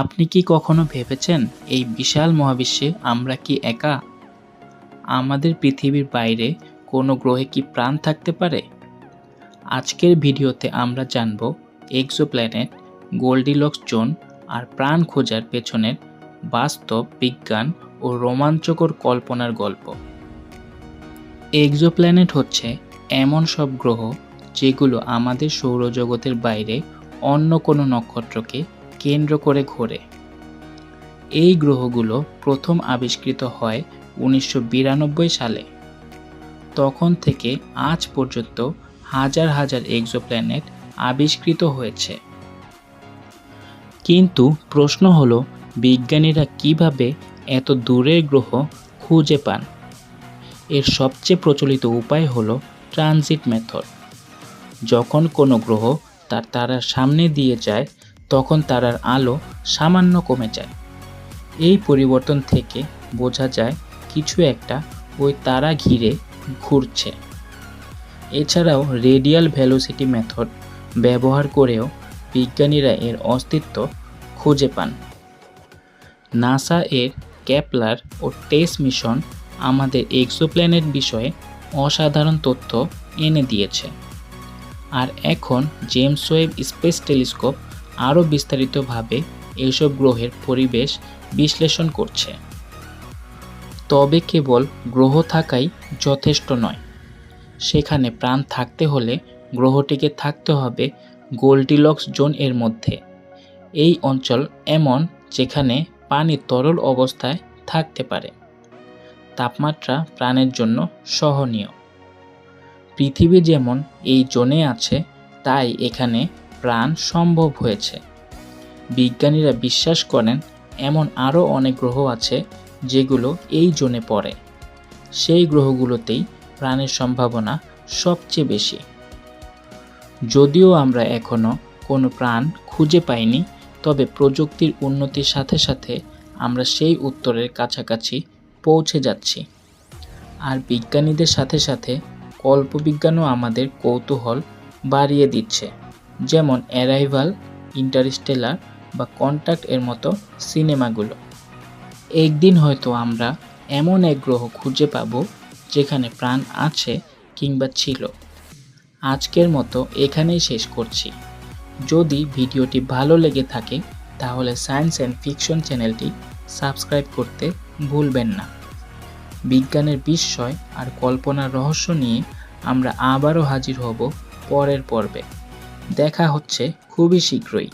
আপনি কি কখনো ভেবেছেন এই বিশাল মহাবিশ্বে আমরা কি একা? আমাদের পৃথিবীর বাইরে কোনো গ্রহে কি প্রাণ থাকতে পারে? আজকের ভিডিওতে আমরা জানব এক্সোপ্ল্যানেট, গোল্ডিলক্স জোন আর প্রাণ খোঁজার পেছনের বাস্তব বিজ্ঞান ও রোমাঞ্চকর কল্পনার গল্প। এক্সোপ্ল্যানেট হচ্ছে এমন সব গ্রহ যেগুলো আমাদের সৌরজগতের বাইরে অন্য কোনো নক্ষত্রকে কেন্দ্র করে ঘোরে। এই গ্রহগুলো প্রথম আবিষ্কৃত হয় উনিশশো বিরানব্বই সালে। তখন থেকে আজ পর্যন্ত হাজার হাজার এক্সোপ্ল্যানেট আবিষ্কৃত হয়েছে। কিন্তু প্রশ্ন হলো, বিজ্ঞানীরা কীভাবে এত দূরের গ্রহ খুঁজে পান? এর সবচেয়ে প্রচলিত উপায় হল ট্রানজিট মেথড। যখন কোনো গ্রহ তার তারার সামনে দিয়ে যায় তখন তারার আলো সামান্য কমে যায়। এই পরিবর্তন থেকে বোঝা যায় কিছু একটা ওই তারা ঘিরে ঘুরছে। এছাড়াও রেডিয়াল ভ্যালোসিটি মেথড ব্যবহার করেও বিজ্ঞানীরা এর অস্তিত্ব খুঁজে পান। নাসা এর ক্যাপলার ও টেস মিশন আমাদের এক্সোপ্ল্যানেট বিষয়ে অসাধারণ তথ্য এনে দিয়েছে। আর এখন জেমস ওয়েব স্পেস টেলিস্কোপ আরও বিস্তারিতভাবে এইসব গ্রহের পরিবেশ বিশ্লেষণ করছে। তবে কেবল গ্রহ থাকাই যথেষ্ট নয়। সেখানে প্রাণ থাকতে হলে গ্রহটিকে থাকতে হবে গোল্ডিলক্স জোন এর মধ্যে। এই অঞ্চল এমন যেখানে পানি তরল অবস্থায় থাকতে পারে। তাপমাত্রা প্রাণের জন্য সহনীয়। পৃথিবী যেমন এই জোনে আছে, তাই এখানে প্রাণ সম্ভব হয়েছে। বিজ্ঞানীরা বিশ্বাস করেন, এমন আরও অনেক গ্রহ আছে যেগুলো এই জোনে পড়ে। সেই গ্রহগুলোতেই প্রাণের সম্ভাবনা সবচেয়ে বেশি। যদিও আমরা এখনও কোনো প্রাণ খুঁজে পাইনি, তবে প্রযুক্তির উন্নতির সাথে সাথে আমরা সেই উত্তরের কাছাকাছি পৌঁছে যাচ্ছি। আর বিজ্ঞানীদের সাথে সাথে কল্পবিজ্ঞানও আমাদের কৌতূহল বাড়িয়ে দিচ্ছে। যেমন অ্যারাইভাল ইন্টারস্টেলার বা কন্ট্যাক্ট এর মতো সিনেমাগুলো। একদিন হয়তো আমরা এমন এক গ্রহ খুঁজে পাব যেখানে প্রাণ আছে কিংবা ছিল। আজকের মতো এখানেই শেষ করছি। যদি ভিডিওটি ভালো লেগে থাকে, তাহলে সায়েন্স অ্যান্ড ফিকশন চ্যানেলটি সাবস্ক্রাইব করতে ভুলবেন না। বিজ্ঞানের বিস্ময় আর কল্পনার রহস্য নিয়ে আমরা আবারও হাজির হব পরের পর্বে। দেখা হচ্ছে খুবই শীঘ্রই।